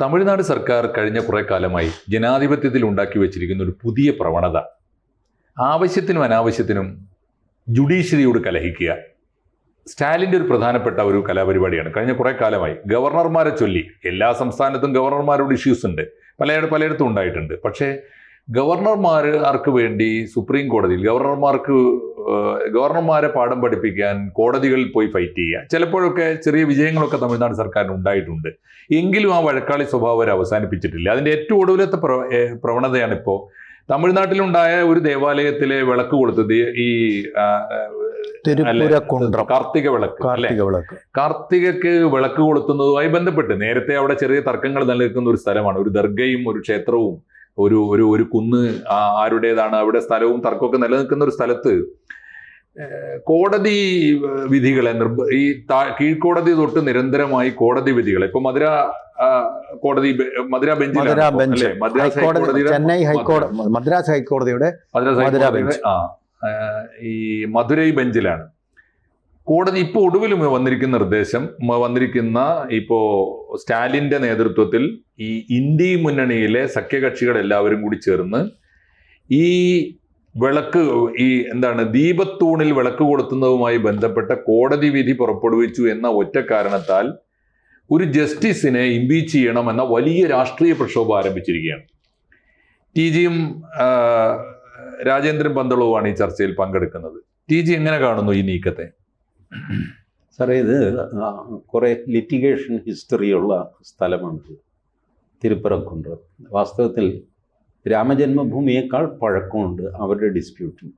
തമിഴ്നാട് സർക്കാർ കഴിഞ്ഞ കുറേ കാലമായി ജനാധിപത്യത്തിൽ ഉണ്ടാക്കി വെച്ചിരിക്കുന്ന ഒരു പുതിയ പ്രവണത. ആവശ്യത്തിനും അനാവശ്യത്തിനും ജുഡീഷ്യറിയോട് കലഹിക്കുക. സ്റ്റാലിന്റെ ഒരു പ്രധാനപ്പെട്ട ഒരു കലാപരിപാടിയാണ്. കഴിഞ്ഞ കുറേ കാലമായി ഗവർണർമാരെ ചൊല്ലി എല്ലാ സംസ്ഥാനത്തും ഗവർണർമാരോട് ഇഷ്യൂസ് ഉണ്ട്. പല പലയിടത്തും ഉണ്ടായിട്ടുണ്ട്. പക്ഷേ ഗവർണർമാർക്ക് വേണ്ടി സുപ്രീം കോടതിയിൽ ഗവർണർമാർക്ക് ഗവർണർമാരെ പാഠം പഠിപ്പിക്കാൻ കോടതികളിൽ പോയി ഫൈറ്റ് ചെയ്യുക ചിലപ്പോഴൊക്കെ ചെറിയ വിജയങ്ങളൊക്കെ തമിഴ്നാട് സർക്കാരിന് ഉണ്ടായിട്ടുണ്ട്. എങ്കിലും ആ വഴക്കാളി സ്വഭാവം അവർ അവസാനിപ്പിച്ചിട്ടില്ല. അതിന്റെ ഏറ്റവും ഒടുവിലത്തെ പ്രവണതയാണ് ഇപ്പോൾ തമിഴ്നാട്ടിലുണ്ടായ ഒരു ദേവാലയത്തിലെ വിളക്ക് കൊടുത്തത് ഈ കാർത്തിക വിളക്ക് കാർത്തിക വിളക്ക്. കാർത്തികക്ക് വിളക്ക് കൊളുത്തുന്നതുമായി ബന്ധപ്പെട്ട് നേരത്തെ അവിടെ ചെറിയ തർക്കങ്ങൾ നിലനിൽക്കുന്ന ഒരു സ്ഥലമാണ്. ഒരു ദർഗയും ഒരു ക്ഷേത്രവും ഒരു ഒരു ഒരു കുന്ന് ആരുടേതാണ് അവിടെ സ്ഥലവും തർക്കമൊക്കെ നിലനിൽക്കുന്ന ഒരു സ്ഥലത്ത് കോടതി വിധികളെ നിർബ ഈ താ- കീഴ്ക്കോടതി തൊട്ട് നിരന്തരമായി കോടതി വിധികൾ ഇപ്പൊ മധുര കോടതി മധുര ബെഞ്ച് മദ്രാസ് ചെന്നൈ ഹൈക്കോടതി മദ്രാസ് ഹൈക്കോടതിയുടെ മദ്രാസ് ഹൈക്കോടതിയുടെ ആ, ഈ മധുരൈ ബെഞ്ചിലാണ്. കോടതി ഇപ്പോൾ ഒടുവിൽ വന്നിരിക്കുന്ന നിർദ്ദേശം വന്നിരിക്കുന്ന ഇപ്പോൾ സ്റ്റാലിന്റെ നേതൃത്വത്തിൽ ഈ ഇന്ത്യ മുന്നണിയിലെ സഖ്യകക്ഷികൾ എല്ലാവരും കൂടി ചേർന്ന് ഈ വിളക്ക് ഈ എന്താണ് ദീപത്തൂണിൽ വിളക്ക് കൊളുത്തുന്നതുമായി ബന്ധപ്പെട്ട കോടതി വിധി പുറപ്പെടുവിച്ചു എന്ന ഒറ്റ കാരണത്താൽ ഒരു ജസ്റ്റിസിനെ ഇംപീച്ച് ചെയ്യണമെന്ന വലിയ രാഷ്ട്രീയ പ്രക്ഷോഭം ആരംഭിച്ചിരിക്കുകയാണ്. ടി ജിയും രാജേന്ദ്രൻ പന്തളവുമാണ് ഈ ചർച്ചയിൽ പങ്കെടുക്കുന്നത്. ടി ജി എങ്ങനെ കാണുന്നു ഈ നീക്കത്തെ? സാറേ ഇത് കുറേ ലിറ്റിഗേഷൻ ഹിസ്റ്ററിയുള്ള സ്ഥലമാണ് തിരുപ്പറക്കുണ്ട്. വാസ്തവത്തിൽ രാമജന്മഭൂമിയേക്കാൾ പഴക്കമുണ്ട് അവരുടെ ഡിസ്പ്യൂട്ടിൽ.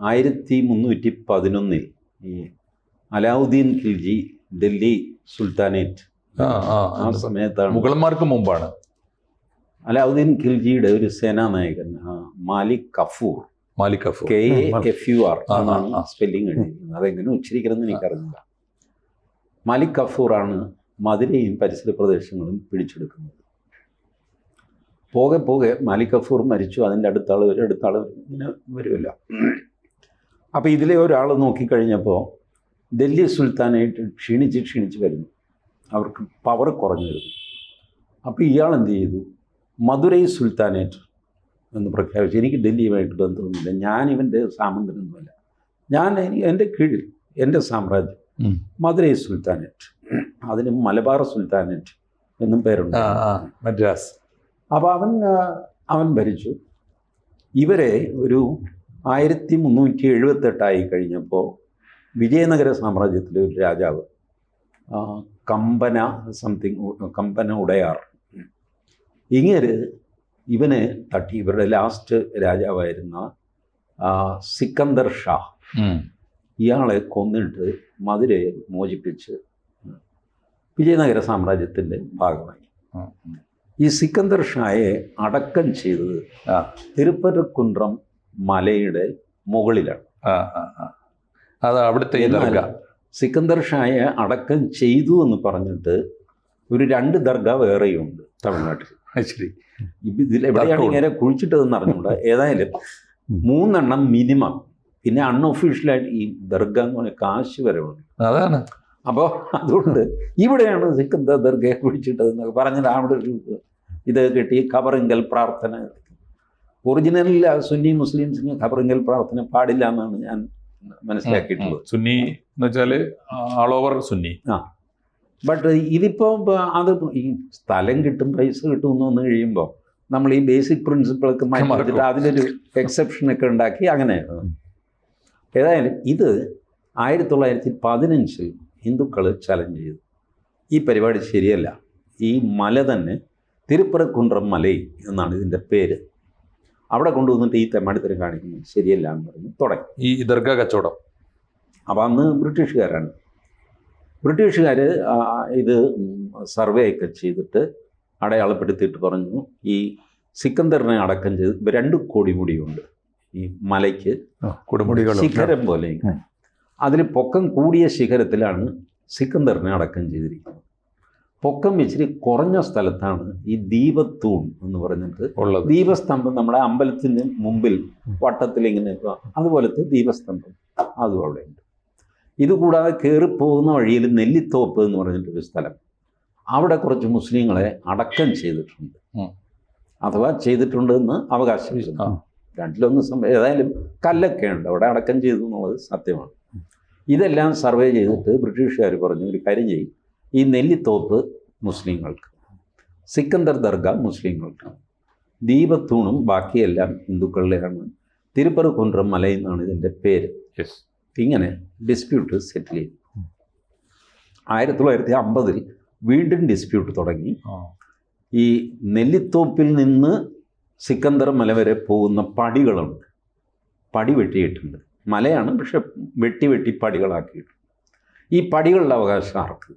ആയിരത്തി മുന്നൂറ്റി പതിനൊന്നിൽ ഈ അലാവുദ്ദീൻ ഖിൽജി ഡൽഹി സുൽത്താനേറ്റ്. ആ, സമയത്താണ് മുഗളന്മാർക്ക് മുമ്പാണ്. അലാവുദ്ദീൻ ഖിൽജിയുടെ ഒരു സേനാനായകൻ Malik Kafur. Malik K F U R ആ, എന്നാണ് സ്പെല്ലിംഗ് അതെങ്ങനെ ഉച്ചരിക്കണം എന്ന് എനിക്കറിയില്ല മാലിക് കഫൂറാണ് മധുരയും പരിസര പ്രദേശങ്ങളും പിടിച്ചെടുക്കുന്നത്. പോകെ പോകെ മാലിക് കഫൂർ മരിച്ചു. അതിന്റെ അടുത്ത ആൾ വരും. അടുത്ത ആൾ ഇങ്ങനെ വരുമല്ല അപ്പോൾ ഇതിലെ ഒരാൾ നോക്കിക്കഴിഞ്ഞപ്പോൾ ഡൽഹി സുൽത്താനായിട്ട് ക്ഷീണിച്ച് ക്ഷീണിച്ച് വരുന്നു. അവർക്ക് പവർ കുറഞ്ഞു വരുന്നു. അപ്പോൾ ഇയാൾ എന്ത് ചെയ്തു? മധുരൈ സുൽത്താനേറ്റ് എന്ന് പ്രഖ്യാപിച്ചു. എനിക്ക് ഡൽഹിയുമായിട്ട് ബന്ധമൊന്നുമില്ല. ഞാൻ ഇവന്റെ സാമന്തനൊന്നുമല്ല. ഞാൻ എനിക്ക് എന്റെ കീഴിൽ എന്റെ സാമ്രാജ്യം. മധുരൈ സുൽത്താനേറ്റ്. അതിന് മലബാർ സുൽത്താനേറ്റ് എന്നും പേരുണ്ട്. മദ്രാസ്. അപ്പോൾ അവൻ അവൻ ഭരിച്ചു. ഇവരെ ഒരു ആയിരത്തി മുന്നൂറ്റി എഴുപത്തെട്ടായി കഴിഞ്ഞപ്പോൾ വിജയനഗര സാമ്രാജ്യത്തിലെ ഒരു രാജാവ് കമ്പന സംതിങ് കമ്പന ഉടയാർ. ഇങ്ങനെ ഇവനെ തട്ടി ഇവരുടെ ലാസ്റ്റ് രാജാവായിരുന്ന സിക്കന്ദർ ഷാ. ഇയാളെ കൊന്നിട്ട് മധുരയെ മോചിപ്പിച്ച് വിജയനഗര സാമ്രാജ്യത്തിന്റെ ഭാഗമായി. ഈ സിക്കന്ദർ ഷായെ അടക്കം ചെയ്തത് ആ. തിരുപ്പരക്കുൻട്രം മലയുടെ മുകളിലാണ്. അത് അവിടുത്തെ സിക്കന്ദർ ഷായെ അടക്കം ചെയ്തു എന്ന് പറഞ്ഞിട്ട് ഒരു രണ്ട് ദർഗ വേറെയുണ്ട് തമിഴ്നാട്ടിൽ ശരി. ഇതിൽ എവിടെയാണ്. ഇങ്ങനെ കുഴിച്ചിട്ടതെന്ന് അറിഞ്ഞൂടാ ഏതായാലും മൂന്നെണ്ണം മിനിമം. പിന്നെ അൺഒഫീഷ്യലായിട്ട് ഈ ദർഗ എന്ന് പറഞ്ഞാൽ കാശ് വരെ ഉണ്ട് അതാണ്. അപ്പോൾ അതുകൊണ്ട് ഇവിടെയാണ് സിക്കന്ദർ ദർഗയെ കുഴിച്ചിട്ടതെന്ന് പറഞ്ഞത് അവിടെ ഇത് കിട്ടി ഖബറിങ്കൽ പ്രാർത്ഥന. ഒറിജിനലിൽ സുന്നി മുസ്ലിംസിന് ഖബറിങ്കൽ പ്രാർത്ഥന പാടില്ല എന്നാണ് ഞാൻ മനസ്സിലാക്കിയിട്ടുള്ളത്. സുന്നി എന്ന് വെച്ചാൽ ആൾ ഓവർ സുന്നി. ബട്ട് ഇതിപ്പോൾ അത് ഈ സ്ഥലം കിട്ടും പൈസ കിട്ടും എന്ന് വന്നു കഴിയുമ്പോൾ നമ്മൾ ഈ ബേസിക് പ്രിൻസിപ്പിളൊക്കെ മാറ്റിട്ട് അതിനൊരു എക്സെപ്ഷനൊക്കെ ഉണ്ടാക്കി അങ്ങനെ ഏതായാലും ഇത് ആയിരത്തി തൊള്ളായിരത്തി പതിനഞ്ചിൽ ഹിന്ദുക്കൾ ചലഞ്ച് ചെയ്തു. ഈ പരിപാടി ശരിയല്ല. ഈ മല തന്നെ തിരുപ്പറക്കുണ്ട്രം മലൈ എന്നാണ് ഇതിന്റെ പേര്. അവിടെ കൊണ്ടുവന്നിട്ട് ഈ തെമ്മാടിത്തരം കാണിക്കുന്നത് ശരിയല്ല എന്ന് പറഞ്ഞ്. തുടങ്ങി. ഈ ദർഗ കച്ചവടം. അപ്പോൾ അന്ന് ബ്രിട്ടീഷുകാരാണ്. ബ്രിട്ടീഷുകാർ ഇത് സർവേ ഒക്കെ ചെയ്തിട്ട് അടയാളപ്പെടുത്തിയിട്ട് പറഞ്ഞു ഈ സിക്കന്ദറിനെ അടക്കം ചെയ്ത് രണ്ട് കൊടിമുടിയുണ്ട് ഈ മലയ്ക്ക്. കൊടുമുടികൾ ശിഖരം പോലെ. അതിന് അതിൽ പൊക്കം കൂടിയ ശിഖരത്തിലാണ് സിക്കന്ദറിനെ അടക്കം ചെയ്തിരിക്കുന്നത്. പൊക്കം ഇച്ചിരി കുറഞ്ഞ സ്ഥലത്താണ് ഈ ദീപത്തൂൺ എന്ന് പറഞ്ഞിട്ട് ഉള്ളത്. ദീപസ്തംഭം നമ്മുടെ അമ്പലത്തിന് മുമ്പിൽ വട്ടത്തിൽ ഇങ്ങനെ അതുപോലത്തെ ദീപസ്തംഭം അതും അവിടെ ഉണ്ട്. ഇതുകൂടാതെ കയറിപ്പോകുന്ന വഴിയിൽ നെല്ലിത്തോപ്പ് എന്ന് പറഞ്ഞിട്ടൊരു സ്ഥലം. അവിടെ കുറച്ച് മുസ്ലിങ്ങളെ അടക്കം ചെയ്തിട്ടുണ്ട്. അഥവാ ചെയ്തിട്ടുണ്ട് എന്ന് അവകാശപ്പെടുന്നു രണ്ടിലൊന്നും സംഭവം ഏതായാലും കല്ലൊക്കെ ഉണ്ട്. അവിടെ അടക്കം ചെയ്തു എന്നുള്ളത് സത്യമാണ്. ഇതെല്ലാം സർവേ ചെയ്തിട്ട് ബ്രിട്ടീഷുകാർ പറഞ്ഞു ഒരു കാര്യം ചെയ്യും. ഈ നെല്ലിത്തോപ്പ് മുസ്ലിങ്ങൾക്ക് സിക്കന്ദർ ദർഗ മുസ്ലിങ്ങൾക്ക് ദീപത്തൂണും ബാക്കിയെല്ലാം ഹിന്ദുക്കളുടെയാണ് തിരുപ്പറക്കുൻട്രം മലയെന്നാണ് ഇതിന്റെ പേര്. ഇങ്ങനെ ഡിസ്പ്യൂട്ട് സെറ്റിൽ ചെയ്തു. ആയിരത്തി തൊള്ളായിരത്തി അമ്പതിൽ വീണ്ടും ഡിസ്പ്യൂട്ട് തുടങ്ങി. ഈ നെല്ലിത്തോപ്പിൽ നിന്ന് സിക്കന്ദർ മല വരെ പോകുന്ന പടികളുണ്ട് പടി വെട്ടിയിട്ടുണ്ട്. മലയാണ് പക്ഷെ വെട്ടി വെട്ടി പടികളാക്കിയിട്ടുണ്ട്. ഈ പടികളുടെ അവകാശം ആർക്ക്?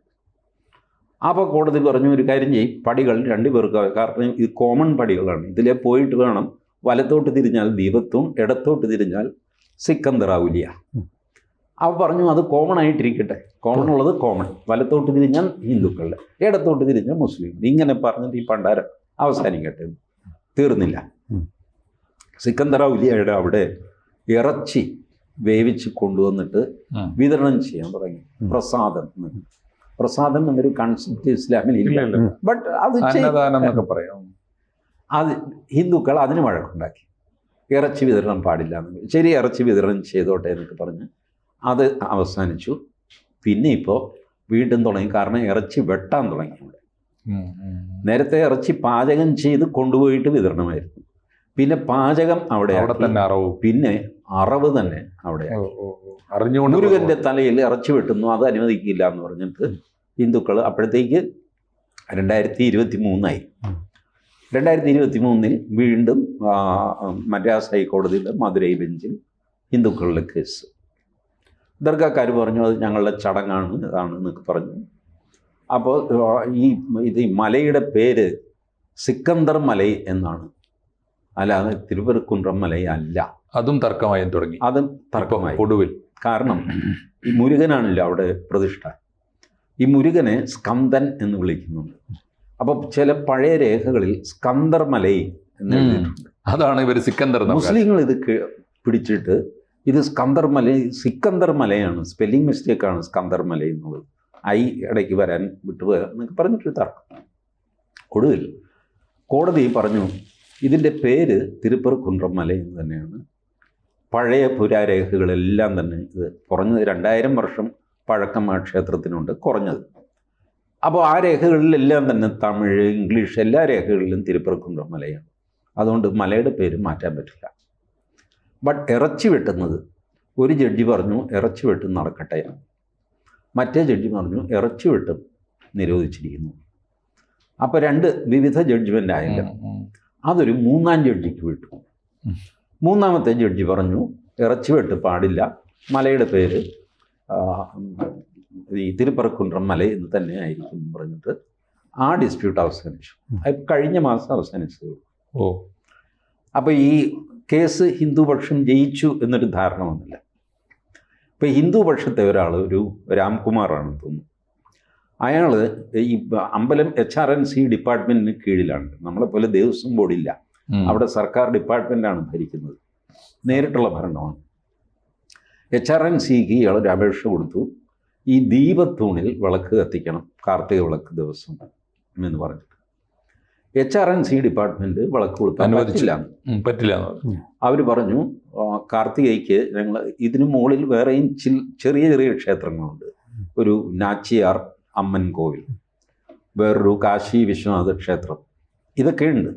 അപ്പോൾ കോടതി പറഞ്ഞു ഒരു കാര്യം ചെയ്യും. പടികൾ രണ്ടു പേർക്ക് കാരണം ഇത് കോമൺ പടികളാണ്. ഇതിലെ പോയിട്ട് വേണം വലത്തോട്ട് തിരിഞ്ഞാൽ ദീപത്തും ഇടത്തോട്ട് തിരിഞ്ഞാൽ സിക്കന്ദർ ഔലിയ അവ പറഞ്ഞു അത് കോമൺ ആയിട്ടിരിക്കട്ടെ. കോമൺ ഉള്ളത് കോമൺ വലത്തോട്ട് തിരിഞ്ഞാൽ ഹിന്ദുക്കളുടെ ഇടത്തോട്ട് തിരിഞ്ഞാൽ മുസ്ലിം. ഇങ്ങനെ പറഞ്ഞിട്ട് ഈ പണ്ടാരം അവസാനിക്കട്ടെ. തീർന്നില്ല. സിക്കന്ദറ സിക്കന്ദർ അവിടെ ഇറച്ചി വേവിച്ച് കൊണ്ടുവന്നിട്ട്. വിതരണം ചെയ്യാൻ തുടങ്ങി. പ്രസാദം. പ്രസാദം എന്നൊരു കൺസെപ്റ്റ് ഇസ്ലാമിൽ ഇല്ല. ബട്ട് അത് എന്നൊക്കെ പറയാം. അത് ഹിന്ദുക്കൾ അതിന് വഴക്കുണ്ടാക്കി. ഇറച്ചി വിതരണം പാടില്ല എന്ന്. ശരി ഇറച്ചി വിതരണം ചെയ്തോട്ടെ എന്നൊക്കെ പറഞ്ഞ് അത് അവസാനിച്ചു. പിന്നെ ഇപ്പോൾ വീണ്ടും തുടങ്ങി. കാരണം ഇറച്ചി വെട്ടാൻ തുടങ്ങി ഉം. നേരത്തെ ഇറച്ചി പാചകം ചെയ്ത് കൊണ്ടുപോയിട്ട് വിതരണമായിരുന്നു. പിന്നെ പാചകം അവിടെ അവിടെ തന്നെ അറവ്. പിന്നെ അറവ് തന്നെ അവിടെ. അറിഞ്ഞുകൊണ്ട് മുരുകന്റെ തലയിൽ ഇറച്ചി വെട്ടുന്നു. അത് അനുവദിക്കില്ല എന്ന് പറഞ്ഞിട്ട് ഹിന്ദുക്കൾ അപ്പോഴത്തേക്ക് രണ്ടായിരത്തി ഇരുപത്തി മൂന്നായി. രണ്ടായിരത്തി ഇരുപത്തി മൂന്നിൽ വീണ്ടും മദ്രാസ് ഹൈക്കോടതിയിലെ മധുരൈ ബെഞ്ചിൽ ഹിന്ദുക്കളുടെ കേസ്. ദർഗക്കാർ പറഞ്ഞു അത് ഞങ്ങളുടെ ചടങ്ങാണ് ഇതാണ് എന്നൊക്കെ പറഞ്ഞു. അപ്പോൾ ഈ ഇത് ഈ മലയുടെ പേര് സിക്കന്ദർ മല എന്നാണ്. അല്ലാതെ തിരുവരക്കുണ്ട്രം മലയല്ല അല്ല. അതും തർക്കമായി തുടങ്ങി. അതും തർക്കമായി. ഒടുവിൽ. കാരണം ഈ മുരുകനാണല്ലോ അവിടെ പ്രതിഷ്ഠ. ഈ മുരുകനെ സ്കന്ദൻ എന്ന് വിളിക്കുന്നുണ്ട്. അപ്പോൾ ചില പഴയ രേഖകളിൽ സ്കന്ദർ മലൈ എന്ന് എഴുതിയിട്ടുണ്ട്. അതാണ് ഇവർ സിക്കന്ദർ മുസ്ലിങ്ങൾ ഇത് പിടിച്ചിട്ട് ഇത് സ്കന്ദർ മല സിക്കന്ദർ മലയാണ് സ്പെല്ലിംഗ് മിസ്റ്റേക്കാണ് സ്കന്ദർ മല എന്നുള്ളത്. ഐ ഇടയ്ക്ക് വരാൻ വിട്ടുപോയ എന്നൊക്കെ പറഞ്ഞിട്ടൊരു തർക്കം. ഒടുവിൽ കോടതി പറഞ്ഞു ഇതിന്റെ പേര് തിരുപ്പറക്കുണ്ട്രം മല എന്ന് തന്നെയാണ്. പഴയ പുരാരേഖകളെല്ലാം തന്നെ ഇത് കുറഞ്ഞത് രണ്ടായിരം വർഷം പഴക്കം ആ ക്ഷേത്രത്തിനുണ്ട് കുറഞ്ഞത്. അപ്പോൾ ആ രേഖകളിലെല്ലാം തന്നെ തമിഴ് ഇംഗ്ലീഷ് എല്ലാ രേഖകളിലും തിരുപ്പറക്കുണ്ട്രം മലയാണ് അതുകൊണ്ട് മലയുടെ പേര് മാറ്റാൻ പറ്റില്ല. ബട്ട് ഇറച്ചി വെട്ടുന്നത് ഒരു ജഡ്ജി പറഞ്ഞു ഇറച്ചി വെട്ടും നടക്കട്ടെ മറ്റേ ജഡ്ജി പറഞ്ഞു ഇറച്ചി വെട്ടും നിരോധിച്ചിരിക്കുന്നു. അപ്പോൾ രണ്ട് വിവിധ ജഡ്ജ്മെന്റ് ആയാലും ഉം, ഉം. അതൊരു മൂന്നാം ജഡ്ജിക്ക് വിട്ടു. മൂന്നാമത്തെ ജഡ്ജി പറഞ്ഞു ഇറച്ചി വെട്ട് പാടില്ല. മലയുടെ പേര് ഈ തിരുപ്പറക്കുണ്ട്രം മല എന്ന് തന്നെ ആയിരിക്കും എന്ന് പറഞ്ഞിട്ട് ആ ഡിസ്പ്യൂട്ട് അവസാനിച്ചു. അത് കഴിഞ്ഞ മാസം അവസാനിച്ചതേ ഉള്ളൂ. ഓ. അപ്പോൾ ഈ കേസ് ഹിന്ദുപക്ഷം ജയിച്ചു എന്നൊരു ധാരണ വന്നില്ല. ഇപ്പോൾ ഹിന്ദുപക്ഷത്തെ ഒരാൾ ഒരു രാംകുമാറാണെന്ന് തോന്നുന്നു. അയാൾ ഈ അമ്പലം എച്ച് ആർ എൻ സി ഡിപ്പാർട്ട്മെന്റിന് കീഴിലാണ്. നമ്മളെപ്പോലെ ദേവസ്വം ബോർഡില്ല. അവിടെ സർക്കാർ ഡിപ്പാർട്ട്മെന്റാണ് ഭരിക്കുന്നത്. നേരിട്ടുള്ള ഭരണമാണ്. എച്ച് ആർ എൻ സിക്ക് ഇയാൾ ഒരു അപേക്ഷ കൊടുത്തു. ഈ ദീപത്തൂണിൽ വിളക്ക് കത്തിക്കണം. കാർത്തിക വിളക്ക് ദിവസം എന്ന് പറഞ്ഞിട്ട് H R N C department വിളക്ക് കൊടുത്താൽ പറ്റില്ല. പറ്റില്ല. അവർ പറഞ്ഞു കാർത്തികയ്ക്ക് ഞങ്ങൾ ഇതിനു മുകളിൽ വേറെയും ചെറിയ ചെറിയ ക്ഷേത്രങ്ങളുണ്ട്. ഒരു നാച്ചിയാർ അമ്മൻ കോവിൽ വേറൊരു കാശി വിശ്വനാഥ ക്ഷേത്രം. ഇതൊക്കെയുണ്ട്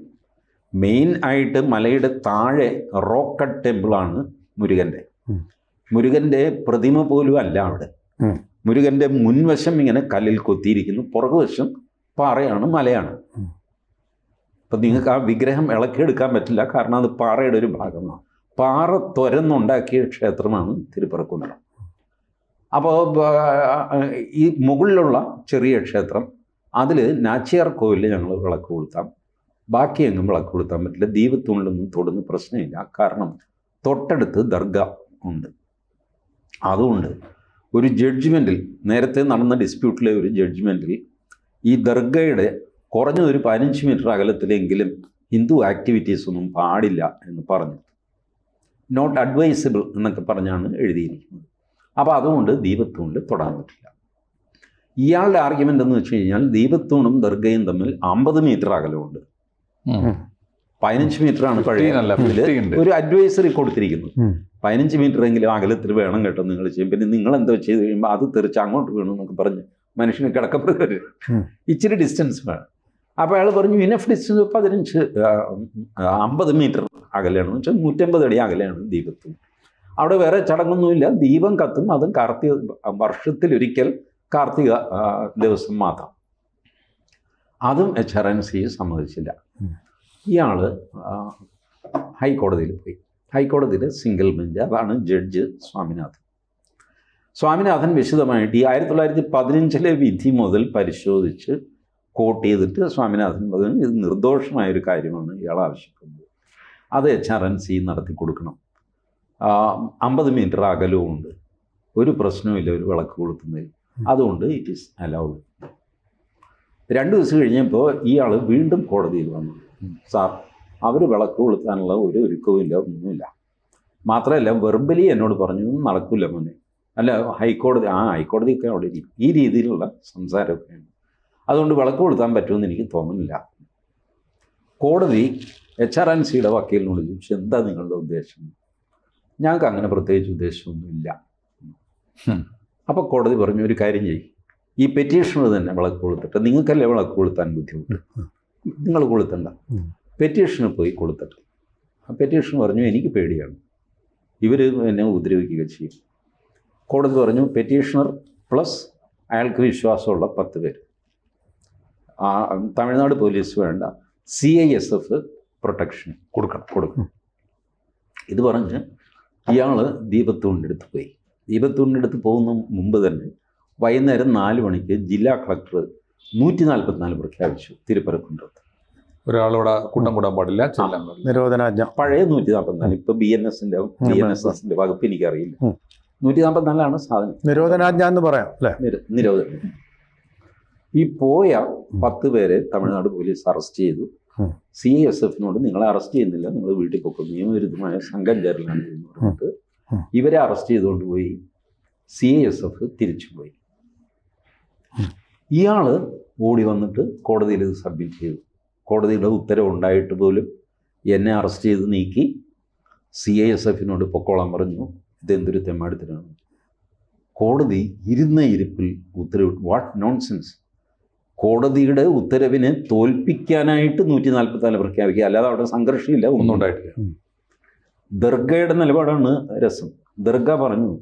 മെയിൻ ആയിട്ട് മലയുടെ താഴെ റോക്കട്ട് ടെമ്പിളാണ് മുരുകന്റെ. മുരുകന്റെ പ്രതിമ പോലും അല്ല അവിടെ. മുരുകന്റെ മുൻവശം ഇങ്ങനെ കല്ലിൽ കൊത്തിയിരിക്കുന്നു. പുറകുവശം പാറയാണ് മലയാണ്. അപ്പം നിങ്ങൾക്ക് ആ വിഗ്രഹം ഇളക്കിയെടുക്കാൻ പറ്റില്ല. കാരണം അത് പാറയുടെ ഒരു ഭാഗമാണ്. പാറ തുരന്നുണ്ടാക്കിയ ക്ഷേത്രമാണ് തിരുപ്പറക്കുണ്ടം അപ്പോൾ ഈ മുകളിലുള്ള ചെറിയ ക്ഷേത്രം അതിൽ നാച്ചിയാർ കോവിലിൽ ഞങ്ങൾ വിളക്ക് കൊളുത്താം. ബാക്കി എങ്ങും വിളക്ക് കൊളുത്താൻ പറ്റില്ല. ദീപത്തൂണിലൊന്നും തൊടുന്ന പ്രശ്നമില്ല. കാരണം തൊട്ടടുത്ത് ദർഗ ഉണ്ട്. അതുകൊണ്ട് ഒരു ജഡ്ജ്മെന്റിൽ നേരത്തെ നടന്ന ഡിസ്പ്യൂട്ടിലെ ഒരു ജഡ്ജ്മെന്റിൽ ഈ ദർഗയുടെ കുറഞ്ഞത് ഒരു പതിനഞ്ച് മീറ്റർ അകലത്തിലെങ്കിലും ഹിന്ദു ആക്ടിവിറ്റീസ് ഒന്നും പാടില്ല എന്ന് പറഞ്ഞു. നോട്ട് അഡ്വൈസബിൾ എന്നൊക്കെ പറഞ്ഞാണ് എഴുതിയിരിക്കുന്നത്. അപ്പോൾ അതുകൊണ്ട് ദീപത്തൂണിൽ തൊടാൻ പറ്റില്ല. ഇയാളുടെ ആർഗ്യുമെന്റ് എന്ന് വെച്ച് കഴിഞ്ഞാൽ ദീപത്തൂണും ദർഗയും തമ്മിൽ അമ്പത് മീറ്റർ അകലമുണ്ട്. പതിനഞ്ച് മീറ്റർ ആണ് പഴയ. 15 അല്ല, ഇതിൽ 50 ഉണ്ട്. ഒരു അഡ്വൈസറി കൊടുത്തിരിക്കുന്നത്. പതിനഞ്ച് മീറ്റർ എങ്കിലും അകലത്തിൽ വേണം കേട്ടോ നിങ്ങൾ ചെയ്യും പിന്നെ നിങ്ങൾ എന്തോ ചെയ്ത് കഴിയുമ്പോൾ അത് തെറിച്ച് അങ്ങോട്ട് വീണു എന്നൊക്കെ പറഞ്ഞ് മനുഷ്യന് കിടക്കപ്പെടുക ഇച്ചിരി ഡിസ്റ്റൻസ് വേണം. അപ്പോൾ അയാൾ പറഞ്ഞു ഇനഫ് ഡിസ്റ്റൻസ് പതിനഞ്ച് അമ്പത് മീറ്റർ അകലെയാണെന്ന് വെച്ചാൽ നൂറ്റമ്പത് അടി അകലെയാണ് ദീപത്തും. അവിടെ വേറെ ചടങ്ങൊന്നുമില്ല. ദീപം കത്തും. അതും കാർത്തിക വർഷത്തിലൊരിക്കൽ കാർത്തിക ദിവസം മാത്രം. അതും എച്ച് ആർ എൻ സി സമ്മതിച്ചില്ല. ഇയാൾ ഹൈക്കോടതിയിൽ പോയി. ഹൈക്കോടതിയിൽ സിംഗിൾ ബെഞ്ച് അതാണ് ജഡ്ജ് സ്വാമിനാഥൻ. സ്വാമിനാഥൻ വിശദമായിട്ട് ഈ ആയിരത്തി തൊള്ളായിരത്തി പതിനഞ്ചിലെ വിധി മുതൽ പരിശോധിച്ച് കോട്ട് ചെയ്തിട്ട് സ്വാമിനാഥൻ പറഞ്ഞു ഇത് നിർദോഷമായൊരു കാര്യമാണ് ഇയാൾ ആവശ്യപ്പെടുന്നത്. അത് എച്ച് ആർ എൻ സി നടത്തി കൊടുക്കണം. അമ്പത് മീറ്റർ അകലവും ഉണ്ട്. ഒരു പ്രശ്നവുമില്ല ഒരു വിളക്ക് കൊളുത്തുന്നതിൽ. അതുകൊണ്ട് ഇറ്റ് ഈസ് അലൗഡ് രണ്ട് ദിവസം കഴിഞ്ഞപ്പോൾ ഇയാൾ വീണ്ടും കോടതിയിൽ വന്നു. സാർ അവർ വിളക്ക് കൊളുത്താനുള്ള ഒരു ഒരുക്കവുമില്ല ഒന്നുമില്ല. മാത്രമല്ല വെർബലി എന്നോട് പറഞ്ഞു "ഇതൊന്നും നടക്കില്ല മോനെ. അല്ല ഹൈക്കോടതി ആ ഹൈക്കോടതിയൊക്കെ അവിടെ ഇരിക്കും. ഈ രീതിയിലുള്ള സംസാരമൊക്കെയാണ്. അതുകൊണ്ട് വിളക്ക് കൊളുത്താൻ പറ്റുമെന്ന് എനിക്ക് തോന്നുന്നില്ല. കോടതി എച്ച് ആർ എൻ സിയുടെ വക്കീലിനോട് ചോദിച്ചു എന്താ നിങ്ങളുടെ ഉദ്ദേശം? ഞങ്ങൾക്ക് അങ്ങനെ പ്രത്യേകിച്ച് ഉദ്ദേശമൊന്നുമില്ല. അപ്പോൾ കോടതി പറഞ്ഞു ഒരു കാര്യം ചെയ്യും. ഈ പെറ്റീഷണർ തന്നെ വിളക്ക് കൊടുത്തിട്ട് നിങ്ങൾക്കല്ലേ വിളക്ക് കൊളുത്താൻ ബുദ്ധിമുട്ട്? നിങ്ങൾ കൊളുത്തണ്ട. ഉം. പെറ്റീഷന് പോയി കൊളുത്തട്ടെ. ആ പെറ്റീഷൻ പറഞ്ഞു എനിക്ക് പേടിയാണ്. ഇവർ എന്നെ ഉപദ്രവിക്കുക ചെയ്യും. കോടതി പറഞ്ഞു പെറ്റീഷണർ പ്ലസ് അയാൾക്ക് വിശ്വാസമുള്ള പത്ത് പേര്. തമിഴ്നാട് പോലീസ് വേണ്ട C I S F protection കൊടുക്കണം കൊടുക്കണം. ഇത് പറഞ്ഞ് ഇയാൾ ദീപത്തൂണിന്റെ അടുത്ത് പോയി. ദീപത്തൂണിന്റെ അടുത്ത് പോകുന്ന മുമ്പ് തന്നെ വൈകുന്നേരം നാല് മണിക്ക് ജില്ലാ കളക്ടർ നൂറ്റി നാൽപ്പത്തിനാല് പ്രഖ്യാപിച്ചു തിരുപ്പരക്കുണ്ടത്ത്. ഒരാളിവിടെ കുണ്ടം കൂടാൻ പാടില്ല നിരോധനാജ്ഞ. പഴയ നൂറ്റി നാൽപ്പത്തിനാല് ഇപ്പൊ ബി എൻ എസിന്റെ ബി എൻ എസ് എസിന്റെ വകുപ്പ് എനിക്കറിയില്ല. നൂറ്റി നാൽപ്പത്തിനാലാണ് സാധനം. നിരോധനാജ്ഞ എന്ന് പറയാം നിരോധനം ഈ പോയ പത്ത് പേരെ തമിഴ്നാട് പോലീസ് അറസ്റ്റ് ചെയ്തു. സി എസ് എഫിനോട് നിങ്ങളെ അറസ്റ്റ് ചെയ്യുന്നില്ല നിങ്ങൾ വീട്ടിൽ പൊക്കും. നിയമവിരുദ്ധമായ സംഘം ചേരലാണ് എന്ന് പറഞ്ഞിട്ട് ഇവരെ അറസ്റ്റ് ചെയ്തുകൊണ്ട് പോയി. സി എസ് എഫ് തിരിച്ചുപോയി ഇയാൾ ഓടി വന്നിട്ട് കോടതിയിൽ ഇത് സബ്മിറ്റ് ചെയ്തു. കോടതിയുടെ ഉത്തരവ് ഉണ്ടായിട്ട് പോലും എന്നെ അറസ്റ്റ് ചെയ്ത് നീക്കി. സി ഐ എസ് എഫിനോട് പൊക്കോളാൻ പറഞ്ഞു. ഇതെന്തൊരു തെമ്മാടിത്തരാണ്. കോടതി ഇരുന്ന ഇരിപ്പിൽ ഉത്തരവിട്ടു. വാട്ട് നോൺസെൻസ് കോടതിയുടെ ഉത്തരവിനെ തോൽപ്പിക്കാനായിട്ട് നൂറ്റി നാൽപ്പത്തിനാല് പ്രഖ്യാപിക്കുക. അല്ലാതെ അവിടെ സംഘർഷമില്ല ഒന്നും ഉണ്ടായിട്ടില്ല. ദർഗയുടെ നിലപാടാണ് രസം. ദർഗ പറഞ്ഞു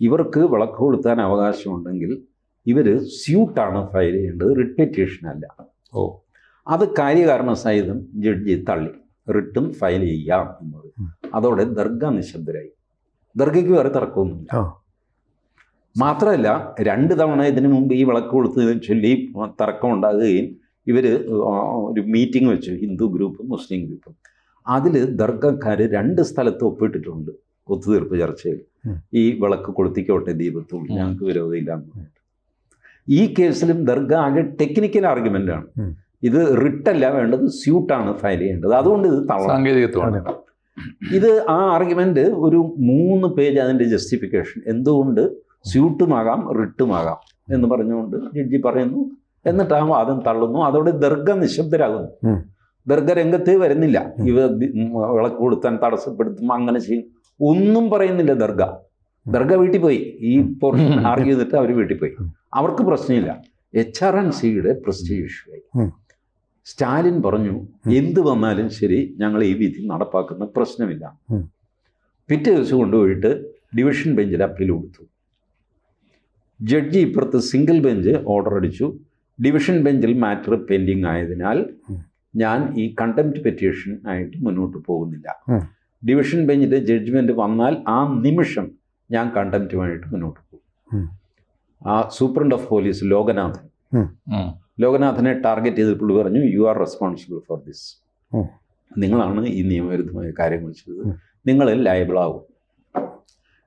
ഇവർക്ക് വിളക്ക് കൊളുത്താൻ അവകാശമുണ്ടെങ്കിൽ ഇവർ സ്യൂട്ടാണ് ഫയൽ ചെയ്യേണ്ടത് റിട്ട് പെറ്റീഷൻ അല്ല. ഓ. അത് കാര്യകാരണ സഹിതം ജഡ്ജി തള്ളി റിട്ടും ഫയൽ ചെയ്യാം എന്ന് പറയും അതോടെ ദർഗ നിശബ്ദരായി. ദർഗയ്ക്ക് വേറെ തർക്കമൊന്നുമില്ല. മാത്രമല്ല രണ്ട് തവണ ഇതിനു മുമ്പ് ഈ വിളക്ക് കൊടുത്തതിനു ചൊല്ലി തർക്കം ഉണ്ടാകുകയും ഇവർ ഒരു മീറ്റിംഗ് വെച്ചു ഹിന്ദു ഗ്രൂപ്പും മുസ്ലിം ഗ്രൂപ്പും അതിൽ ദർഗക്കാർ രണ്ട് സ്ഥലത്ത് ഒപ്പിട്ടിട്ടുണ്ട് ഒത്തുതീർപ്പ് ചർച്ചയിൽ. ഈ വിളക്ക് കൊളുത്തിക്കോട്ടെ ദീപത്തോട്. ഞങ്ങൾക്ക് വിരോധമില്ല ഈ കേസിലും ദർഗ ആകെ ടെക്നിക്കൽ ആർഗ്യുമെന്റ് ആണ്. ഉം. ഇത് റിട്ടല്ല വേണ്ടത് സ്യൂട്ടാണ് ഫയൽ ചെയ്യേണ്ടത്. അതുകൊണ്ട് ഇത് സാങ്കേതികത്വമാണ്. ഇത് ആ ആർഗ്യുമെന്റ് ഒരു മൂന്ന് പേജ് അതിന്റെ ജസ്റ്റിഫിക്കേഷൻ എന്തുകൊണ്ട് സ്യൂട്ടുമാകാം റിട്ടുമാകാം എന്ന് പറഞ്ഞുകൊണ്ട് ജഡ്ജി പറയുന്നു. എന്നിട്ട് ആ വാദം തള്ളുന്നു. അതോടെ ദർഗ നിശബ്ദരാകുന്നു. ഉം. ദർഗ രംഗത്ത് വരുന്നില്ല ഇവ വിളക്ക് കൊടുത്താൻ തടസ്സപ്പെടുത്തും അങ്ങനെ ചെയ്യും. ഒന്നും പറയുന്നില്ല ദർഗ. ദർഗ വീട്ടിൽ പോയി. ഈ പോർഷൻ ആർഗ്യ ചെയ്തിട്ട് അവർ വീട്ടിൽ പോയി. അവർക്ക് പ്രശ്നമില്ല. എച്ച് ആർ എൻ സിയുടെ പ്രസ്റ്റീജ് ഇഷ്യൂ ആയി. സ്റ്റാലിൻ പറഞ്ഞു എന്ത് വന്നാലും ശരി ഞങ്ങൾ ഈ വിധി നടപ്പാക്കുന്ന പ്രശ്നമില്ല. പിറ്റേ ദിവസം കൊണ്ടുപോയിട്ട് ഡിവിഷൻ ബെഞ്ചിൽ അപ്പീൽ കൊടുത്തു. ജഡ്ജി ഇപ്പുറത്ത് സിംഗിൾ ബെഞ്ച് ഓർഡർ അടിച്ചു. ഡിവിഷൻ ബെഞ്ചിൽ മാറ്റർ പെൻഡിങ് ആയതിനാൽ ഞാൻ ഈ കണ്ടംപ്റ്റ് പെറ്റീഷൻ ആയിട്ട് മുന്നോട്ട് പോകുന്നില്ല. ഡിവിഷൻ ബെഞ്ചിന്റെ ജഡ്ജ്മെന്റ് വന്നാൽ ആ നിമിഷം ഞാൻ കണ്ടംപ്റ്റുമായിട്ട് മുന്നോട്ട് പോകും. ആ സൂപ്രണ്ട് ഓഫ് പോലീസ് ലോകനാഥൻ. ലോകനാഥനെ ടാർഗറ്റ് ചെയ്ത് പുള്ളി പറഞ്ഞു you are responsible for this. നിങ്ങളാണ് ഈ നിയമവിരുദ്ധമായ കാര്യങ്ങൾ ചെയ്തത്. നിങ്ങൾ ലയബിളാവും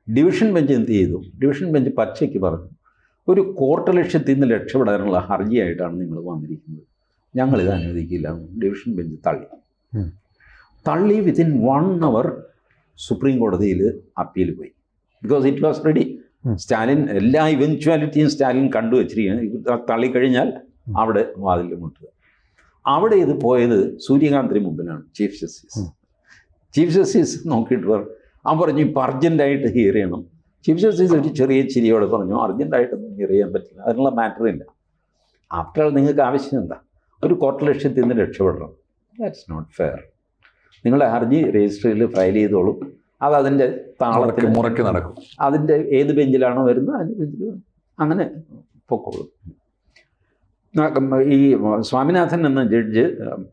ഡിവിഷൻ ബെഞ്ച് എന്ത് ചെയ്തു? ഡിവിഷൻ ബെഞ്ച് പച്ചയ്ക്ക് പറഞ്ഞു. ഒരു കോർട്ട് ലക്ഷ്യത്തിൽ നിന്ന് രക്ഷപ്പെടാനുള്ള ഹർജിയായിട്ടാണ് നിങ്ങൾ വന്നിരിക്കുന്നത്. ഞങ്ങളിത് അനുവദിക്കില്ല. ഡിവിഷൻ ബെഞ്ച് തള്ളി. തള്ളി വിത്തിൻ വൺ അവർ സുപ്രീം കോടതിയിൽ അപ്പീൽ പോയി. Because it was ready Stalin എല്ലാ ഇവൻച്വാലിറ്റിയും സ്റ്റാലിൻ കണ്ടു വച്ചിരിക്കുകയാണ്. തള്ളിക്കഴിഞ്ഞാൽ അവിടെ വാതിൽ മുട്ടുക. അവിടെ ഇത് പോയത് സൂര്യകാന്തിന് മുമ്പിലാണ് ചീഫ് ജസ്റ്റിസ്. ചീഫ് ജസ്റ്റിസ് നോക്കിയിട്ട് അവർ പറഞ്ഞു ഇപ്പം അർജന്റായിട്ട് ഹിയർ ചെയ്യണം. ചീഫ് ജസ്റ്റിസ് ഒരു ചെറിയ ചിരിയോടെ പറഞ്ഞു അർജന്റായിട്ടൊന്നും എറിയാൻ പറ്റില്ല അതിനുള്ള മാറ്റർ ഇല്ല. ആഫ്റ്റർ ആൾ നിങ്ങൾക്ക് ആവശ്യം എന്താ? ഒരു കോർട്ട് ലക്ഷ്യത്തിൽ നിന്ന് രക്ഷപ്പെടണം. ദാറ്റ്സ് നോട്ട് ഫെയർ നിങ്ങളുടെ ഹർജി രജിസ്ട്രിയിൽ ഫയൽ ചെയ്തോളൂ. അത് അതിന്റെ താളത്തിൽ മുറയ്ക്ക് നടക്കും. അതിന്റെ ഏത് ബെഞ്ചിലാണോ വരുന്നത് അതിന്റെ ബെഞ്ചിൽ അങ്ങനെ പൊക്കോളും. ഈ സ്വാമിനാഥൻ എന്ന ജഡ്ജ്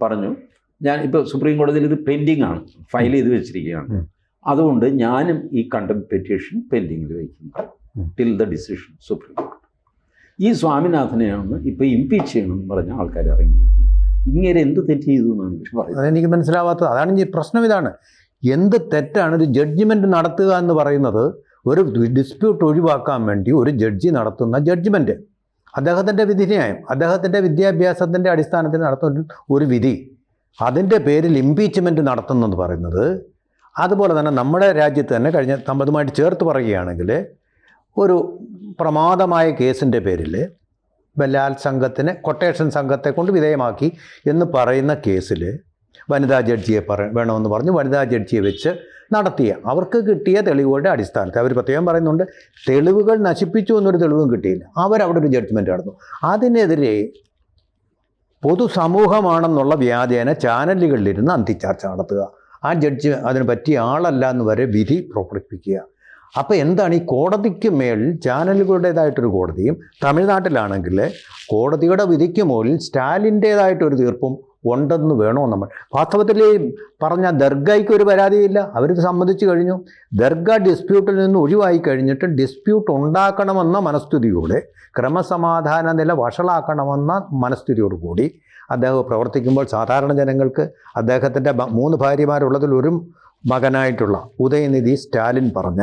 പറഞ്ഞു ഞാൻ ഇപ്പോൾ സുപ്രീം കോടതിയിൽ ഇത് പെൻഡിങ് ആണ്. ഫയൽ ചെയ്ത് വെച്ചിരിക്കുകയാണ്. അതുകൊണ്ട് ഞാനും ഈ കണ്ടം പെറ്റീഷൻ പെൻഡിങ്ങിൽ വയ്ക്കുന്നു. ടിൽ ദ ഡിസിഷൻ സുപ്രീം കോടതി ഈ സ്വാമിനാഥനെയാണ് ഇപ്പോൾ ഇംപീച്ച് ചെയ്യണമെന്ന് പറഞ്ഞ ആൾക്കാർ ഇറങ്ങിയിരിക്കുന്നത്. ഇങ്ങനെ എന്ത് തെറ്റ് ചെയ്തു എന്നാണ് പറയുന്നത്? അതെനിക്ക് മനസ്സിലാവാത്തത്. അതാണ് ഈ പ്രശ്നം. ഇതാണ്. എന്ത് തെറ്റാണ് ഒരു ജഡ്ജ്മെന്റ് നടത്തുക എന്ന് പറയുന്നത്? ഒരു ഡിസ്പ്യൂട്ട് ഒഴിവാക്കാൻ വേണ്ടി ഒരു ജഡ്ജി നടത്തുന്ന ജഡ്ജ്മെന്റ് അദ്ദേഹത്തിന്റെ വിധിന്യായം അദ്ദേഹത്തിന്റെ വിദ്യാഭ്യാസത്തിന്റെ അടിസ്ഥാനത്തിൽ നടത്തുന്ന ഒരു വിധി. അതിന്റെ പേരിൽ ഇംപീച്ച്മെന്റ് നടത്തുന്നെന്ന് പറയുന്നത് അതുപോലെ തന്നെ നമ്മുടെ രാജ്യത്ത് തന്നെ കഴിഞ്ഞ തമ്പതുമായിട്ട് ചേർത്ത് പറയുകയാണെങ്കിൽ ഒരു പ്രമാദമായ കേസിന്റെ പേരിൽ ബലാൽ സംഘത്തിന് കൊട്ടേഷൻ സംഘത്തെ കൊണ്ട് വിധേയമാക്കി എന്ന് പറയുന്ന കേസിൽ വനിതാ ജഡ്ജിയെ പറ വേണമെന്ന് പറഞ്ഞു വനിതാ ജഡ്ജിയെ വെച്ച് നടത്തിയ അവർക്ക് കിട്ടിയ തെളിവുകളുടെ അടിസ്ഥാനത്തിൽ. അവർ പ്രത്യേകം പറയുന്നുണ്ട് തെളിവുകൾ നശിപ്പിച്ചു എന്നൊരു തെളിവും കിട്ടിയില്ല. അവരവിടെ ഒരു ജഡ്ജ്മെന്റ് നടന്നു. അതിനെതിരെ പൊതുസമൂഹമാണെന്നുള്ള വ്യാജേന ചാനലുകളിലിരുന്ന് അന്തിച്ചർച്ച നടത്തുക. ആ ജഡ്ജ് അതിന് പറ്റിയ ആളല്ല എന്ന് വരെ വിധി പുറപ്പെടുവിപ്പിക്കുക അപ്പോൾ എന്താണ് ഈ കോടതിക്ക് മേൽ ചാനലുകളുടേതായിട്ടൊരു കോടതിയും തമിഴ്നാട്ടിലാണെങ്കിൽ കോടതിയുടെ വിധിക്ക് മുകളിൽ സ്റ്റാലിന്റേതായിട്ടൊരു തീർപ്പും ഉണ്ടെന്ന് വേണോ നമ്മൾ? വാസ്തവത്തിൽ പറഞ്ഞ ദർഗയ്ക്ക് ഒരു പരാതിയില്ല. അവരിത് സമ്മതിച്ചു കഴിഞ്ഞു. ദർഗ ഡിസ്പ്യൂട്ടിൽ നിന്ന് ഒഴിവായി കഴിഞ്ഞിട്ട് ഡിസ്പ്യൂട്ട് ഉണ്ടാക്കണമെന്ന മനസ്ഥിതിയോടെ ക്രമസമാധാന നില വഷളാക്കണമെന്ന മനസ്ഥിതിയോടുകൂടി അദ്ദേഹം പ്രവർത്തിക്കുമ്പോൾ സാധാരണ ജനങ്ങൾക്ക് അദ്ദേഹത്തിന്റെ മൂന്ന് ഭാര്യമാരുള്ളതിൽ ഒരു മകനായിട്ടുള്ള ഉദയനിധി സ്റ്റാലിൻ പറഞ്ഞ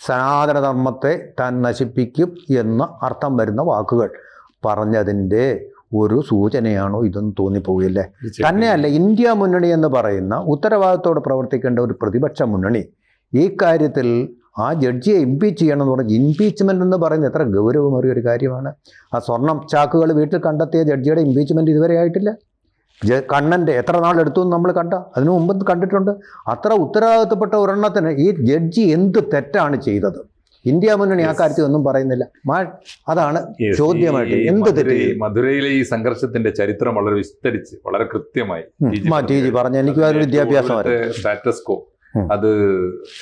സനാതനധർമ്മത്തെ താൻ നശിപ്പിക്കും എന്ന് അർത്ഥം വരുന്ന വാക്കുകൾ പറഞ്ഞതിന്റെ ഒരു സൂചനയാണോ ഇതെന്ന് തോന്നിപ്പോകില്ലേ തന്നെയല്ല ഇന്ത്യ മുന്നണി എന്ന് പറയുന്ന ഉത്തരവാദിത്തോടെ പ്രവർത്തിക്കേണ്ട ഒരു പ്രതിപക്ഷ മുന്നണി ഈ കാര്യത്തിൽ ആ ജഡ്ജിയെ ഇംപീച്ച് ചെയ്യണം എന്ന് പറഞ്ഞാൽ ഇംപീച്ച്മെന്റ് എന്ന് പറയുന്നത് എത്ര ഗൗരവമേറിയ ഒരു കാര്യമാണ്. ആ സ്വർണം ചാക്കുകൾ വീട്ടിൽ കണ്ടെത്തിയ ജഡ്ജിയുടെ ഇംപീച്ച്മെന്റ് ഇതുവരെ ആയിട്ടില്ല. കണ്ണന്റെ എത്ര നാളെടുത്തു എന്ന് നമ്മൾ കണ്ട അതിനു മുമ്പ് കണ്ടിട്ടുണ്ട്. അത്ര ഉത്തരവാദിത്തപ്പെട്ട ഒരെണ്ണത്തിന് ഈ ജഡ്ജി എന്ത് തെറ്റാണ് ചെയ്തത്? ഇന്ത്യ മുന്നണി ആ കാര്യത്തിൽ ഒന്നും പറയുന്നില്ല. അതാണ് ചോദ്യമായിട്ട് എന്ത് തെറ്റ് മധുരൈ- മധുരയിലെ ഈ സംഘർഷത്തിന്റെ ചരിത്രം വളരെ വിസ്തരിച്ച് വളരെ കൃത്യമായി മാറ്റി പറഞ്ഞു എനിക്ക് വിദ്യാഭ്യാസം വിദ്യാഭ്യാസമായിരുന്നു. സ്റ്റാറ്റസ് കോ ഉം. അത്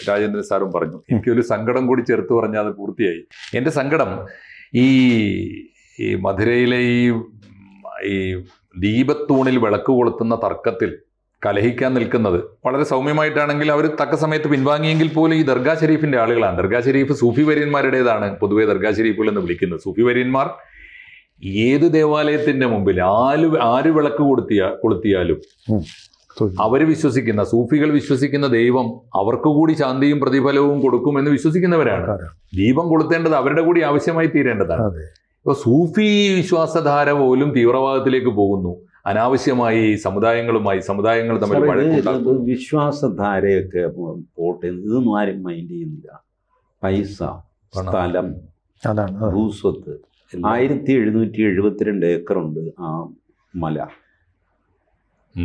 രാജേന്ദ്രൻ സാറും പറഞ്ഞു. എനിക്കൊരു സങ്കടം കൂടി ചേർത്ത് പറഞ്ഞാൽ അത് പൂർത്തിയായി. എന്റെ സങ്കടം ഈ ഈ മധുരയിലെ ഈ ഈ ദീപത്തൂണിൽ വിളക്ക് കൊളുത്തുന്ന തർക്കത്തിൽ കലഹിക്കാൻ നിൽക്കുന്നത് വളരെ സൗമ്യമായിട്ടാണെങ്കിൽ അവർ തക്ക സമയത്ത് പിൻവാങ്ങിയെങ്കിൽ പോലും ഈ ദർഗാ ഷെരീഫിന്റെ ആളുകളാണ്. ദർഗാ ഷെരീഫ് സൂഫി വര്യന്മാരുടേതാണ് പൊതുവെ ദർഗാ ഷെരീഫുകൾ എന്ന് വിളിക്കുന്നത്. സൂഫി വര്യന്മാർ ഏത് ദേവാലയത്തിന്റെ മുമ്പിൽ ആര് ആര് വിളക്ക് കൊടുത്തിയ കൊളുത്തിയാലും അവർ വിശ്വസിക്കുന്ന സൂഫികൾ വിശ്വസിക്കുന്ന ദൈവം അവർക്ക് കൂടി ശാന്തിയും പ്രതിഫലവും കൊടുക്കുമെന്ന് വിശ്വസിക്കുന്നവരാണ്. ദീപം കൊളുത്തേണ്ടത് അവരുടെ കൂടി ആവശ്യമായി തീരേണ്ടതാണ്. ഇപ്പൊ സൂഫി വിശ്വാസധാര പോലും തീവ്രവാദത്തിലേക്ക് പോകുന്നു. അനാവശ്യമായി സമുദായങ്ങളുമായി സമുദായങ്ങൾ തമ്മിൽ വിശ്വാസധാരയൊക്കെ പോട്ടെ ഇതൊന്നും ആരും മൈൻഡ് ചെയ്യുന്നില്ല. പൈസ സ്ഥലം അതാണ്. ഭൂസ്വത്ത്. ആയിരത്തി എഴുന്നൂറ്റി എഴുപത്തിരണ്ട് ഏക്കറുണ്ട് ആ മല.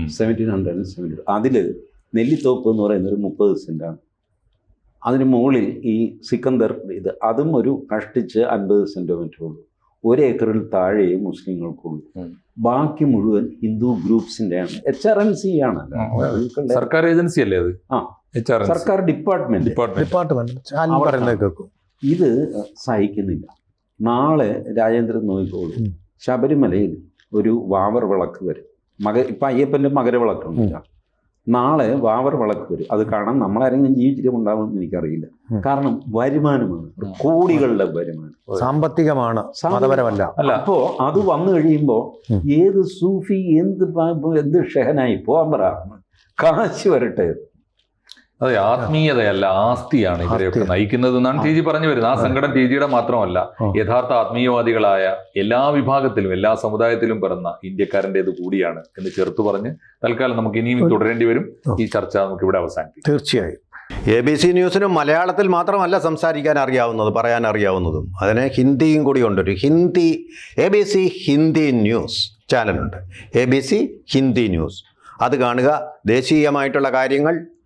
സെവന്റീൻ ഹൺഡ്രഡ് സെവന്റി അതിൽ നെല്ലിത്തോപ്പ് എന്ന് പറയുന്ന ഒരു മുപ്പത് സെന്റാണ് അതിന് മുകളിൽ ഈ സിക്കന്ദർ ഇത് അതും ഒരു കഷ്ടിച്ച് അൻപത് സെന്റോ മറ്റോ ഉള്ളൂ. ഒരു ഏക്കറിൽ താഴെ മുസ്ലിങ്ങൾക്കുള്ളൂ. ബാക്കി മുഴുവൻ ഹിന്ദു ഗ്രൂപ്പ്സിന്റെ ആണ്. എച്ച് ആർ എൻ സി ആണ്. സർക്കാർ ഏജൻസി അല്ലേ അത്? ആ. സർക്കാർ ഡിപ്പാർട്ട്മെന്റ്. ഡിപ്പാർട്ട്മെന്റ്. ഇത് സഹിക്കുന്നില്ല. നാളെ രാജേന്ദ്രൻ നോക്കിക്കോളൂ. ശബരിമലയിൽ ഒരു വാവർ വിളക്ക് വരും. മക ഇപ്പം അയ്യപ്പന്റെ മകരവിളക്കുണ്ട് നാളെ വാവർ വിളക്ക് വരും. അത് കാണാൻ നമ്മളാരെങ്കിലും ജീവിച്ചിട്ടുണ്ടാവുമെന്ന് എനിക്കറിയില്ല. കാരണം വരുമാനമാണ്. കോടികളുടെ വരുമാനം. സാമ്പത്തികമാണ്. സാമ്പത്തിക- മതപരമല്ല. അല്ല. അപ്പോ അത് വന്നു കഴിയുമ്പോൾ ഏത് സൂഫി എന്ത് എന്ത് ഷെഹനായി പോകാൻ പറ. കാശ് വരട്ടെ. അതെ ആത്മീയതയല്ല ആസ്തിയാണ് ഇവരെയൊക്കെ. നയിക്കുന്നത് എന്നാണ് ടി ജി പറഞ്ഞു വരുന്നത്. ആ സങ്കടം ടി ജിയുടെ മാത്രമല്ല യഥാർത്ഥ ആത്മീയവാദികളായ എല്ലാ വിഭാഗത്തിലും എല്ലാ സമുദായത്തിലും പിറന്ന ഇന്ത്യക്കാരന്റെത് കൂടിയാണ് എന്ന് ചേർത്ത് പറഞ്ഞ് തൽക്കാലം നമുക്ക് ഇനിയും തുടരേണ്ടി വരും. ഈ ചർച്ച നമുക്ക് ഇവിടെ അവസാനിപ്പിക്കാം. തീർച്ചയായും. എ ബി സി ന്യൂസിന് മലയാളത്തിൽ മാത്രമല്ല സംസാരിക്കാൻ അറിയാവുന്നത് പറയാൻ അറിയാവുന്നതും. അതിനെ ഹിന്ദിയും കൂടി ഉണ്ടൊരു ഒരു Hindi A B C Hindi news ചാനലുണ്ട്. A B C Hindi news. അത് കാണുക. ദേശീയമായിട്ടുള്ള കാര്യങ്ങൾ